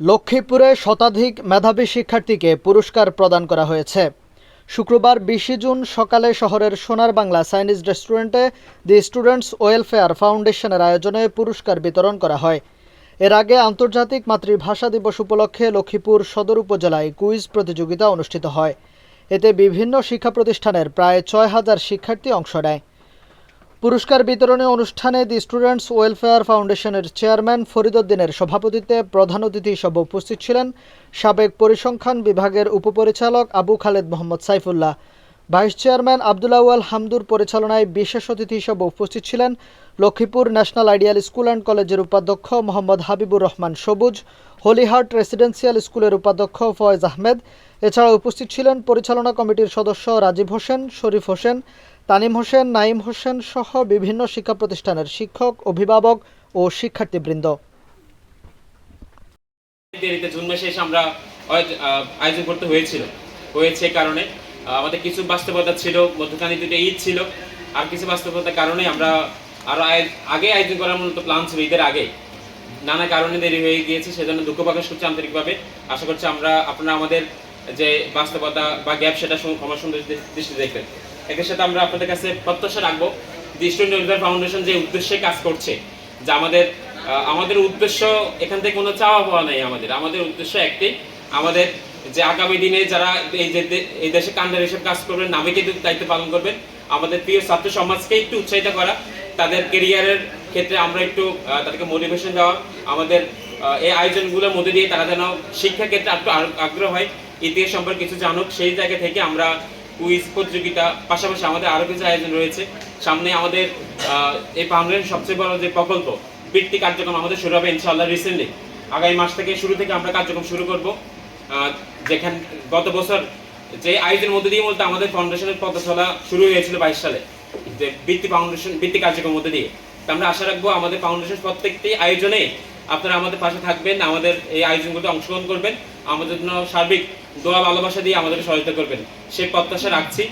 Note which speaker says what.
Speaker 1: লক্ষ্মীপুরে শতাধিক মেধাবী শিক্ষার্থীকে পুরস্কার প্রদান করা হয়েছে। শুক্রবার বিশে জুন সকালে শহরের সোনার বাংলা চাইনিজ রেস্টুরেন্টে দি স্টুডেন্টস ওয়েলফেয়ার ফাউন্ডেশনের আয়োজনে পুরস্কার বিতরণ করা হয়। এর আগে আন্তর্জাতিক মাতৃভাষা দিবস উপলক্ষে লক্ষ্মীপুর সদর উপজেলায় কুইজ প্রতিযোগিতা অনুষ্ঠিত হয়। এতে বিভিন্ন শিক্ষা প্রতিষ্ঠানের প্রায় ছয় হাজার শিক্ষার্থী অংশ নেয়। পুরস্কার বিতরণী অনুষ্ঠানে দি স্টুডেন্টস ওয়েলফেয়ার ফাউন্ডেশনের চেয়ারম্যান ফরিদউদ্দিনের সভাপতিত্বে প্রধান অতিথি হিসেবে উপস্থিত ছিলেন সাবেক পরিসংখ্যান বিভাগের উপপরিচালক আবু খালেদ মোহাম্মদ সাইফুল্লাহ, ভাইস চেয়ারম্যান আবদুল্লাওয়াল হামদুর পরিচালনায় বিশেষ অতিথি হিসেবে উপস্থিত ছিলেন Lakshmipur national ideal school and কলেজের উপাধ্যক্ষ মোহাম্মদ হাবিবুর রহমান সবুজ হলিহার্ট রেসিডেন্সিয়াল স্কুলের উপাধ্যক্ষ ফয়েজ আহমেদ এছাড়া উপস্থিত ছিলেন পরিচালনা কমিটির সদস্য রাজীব হোসেন, শরীফ হোসেন তানিম হোসেন নাইম হোসেন সহ বিভিন্ন শিক্ষা প্রতিষ্ঠানের শিক্ষক, অভিভাবক ও শিক্ষার্থীবৃন্দ।
Speaker 2: দেরিতে জুন মাসে এসে আমরা আয়োজন করতে হয়েছিল। হয়েছে কারণে আমাদের কিছু বাস্তবতা ছিল, মধ্যখানে দুটো ঈদ ছিল। আর কিছু বাস্তবতার কারণে আমরা আরও আয়- আগে আয়োজন করার মতো প্ল্যান ছিল ঈদের আগে। নানা কারণে দেরি হয়ে গিয়েছে, সেজন্য দুঃখ প্রকাশ করছি আন্তরিকভাবে। আশা করছি আমরা আপনারা আমাদের যে বাস্তবতা বা গ্যাপ সেটা ক্ষমা সুন্দর দৃষ্টি দেখবেন। এদের সাথে আমরা আপনাদের কাছে প্রত্যাশা রাখব যে স্টুডেন্ট ওয়েলফেয়ার ফাউন্ডেশন যে উদ্দেশ্যে কাজ করছে, যে আমাদের আমাদের উদ্দেশ্য এখান থেকে কোনো চাওয়া পাওয়া নাই আমাদের। আমাদের উদ্দেশ্য একটি, আমাদের যে আগামী দিনে যারা এই যে এই দেশে কান্ডার এসব কাজ করবেন নাবিকে দায়িত্ব পালন করবেন, আমাদের প্রিয় ছাত্র সমাজকে একটু উৎসাহিত করা, তাদের কেরিয়ারের ক্ষেত্রে আমরা একটু তাদেরকে মোটিভেশন দেওয়া, আমাদের এই আয়োজনগুলোর মধ্যে দিয়ে তারা যেন শিক্ষার ক্ষেত্রে একটু আগ্রহ হয়, ইতিহাস সম্পর্কে কিছু জানুক, সেই জায়গা থেকে আমরা কুইজ প্রতিযোগিতা, পাশাপাশি আমাদের আরও কিছু আয়োজন রয়েছে। সামনে আমাদের এই ফাউন্ডেশন সবচেয়ে বড় যে প্রকল্প, বৃত্তি কার্যক্রম আমাদের শুরু হবে ইনশাআল্লাহ রিসেন্টলি আগামী মাস থেকে শুরু থেকে আমরা কার্যক্রম শুরু করব। যেখান, গত বছর যে আয়োজনের মধ্যে দিয়ে বলতে আমাদের ফাউন্ডেশনের পথ চলা শুরু হয়েছিল বাইশ সালে, যে বৃত্তি ফাউন্ডেশন বৃত্তি কার্যক্রমের মধ্যে দিয়ে। তো আমরা আশা রাখব আমাদের ফাউন্ডেশন প্রত্যেকটি আয়োজনে আপনারা আমাদের পাশে থাকবেন, আমাদের এই আয়োজনগুলোতে অংশগ্রহণ করবেন। আমাদের জন্য সার্বিক দোয়া ভালোবাসা দিয়ে আমাদেরকে সহায়তা করবেন। সেই প্রত্যাশা রাখছি।